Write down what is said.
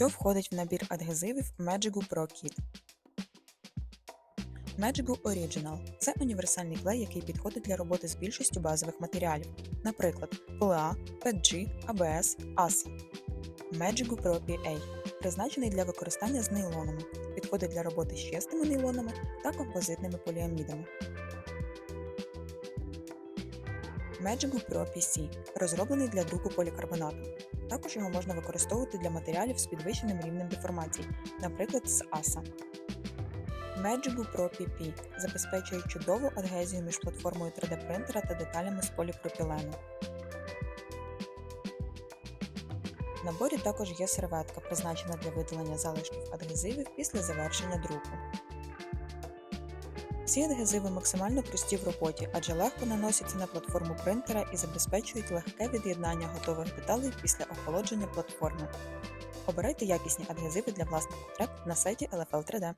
Що входить в набір адгезивів Magigu Pro Kit? Magigu Original це універсальний клей, який підходить для роботи з більшістю базових матеріалів, наприклад, PLA, PETG, ABS, ASA. Magigu Pro PA призначений для використання з нейлонами, підходить для роботи з чистими нейлонами та композитними поліамідами. Magigu Pro PC розроблений для друку полікарбонату. Також його можна використовувати для матеріалів з підвищеним рівнем деформації, наприклад, з ASA. Magigu Pro PP забезпечує чудову адгезію між платформою 3D принтера та деталями з поліпропілену. В наборі також є серветка, призначена для видалення залишків адгезивів після завершення друку. Всі адгезиви максимально прості в роботі, адже легко наносяться на платформу принтера і забезпечують легке від'єднання готових деталей після охолодження платформи. Обирайте якісні адгезиви для власних потреб на сайті LFL 3D.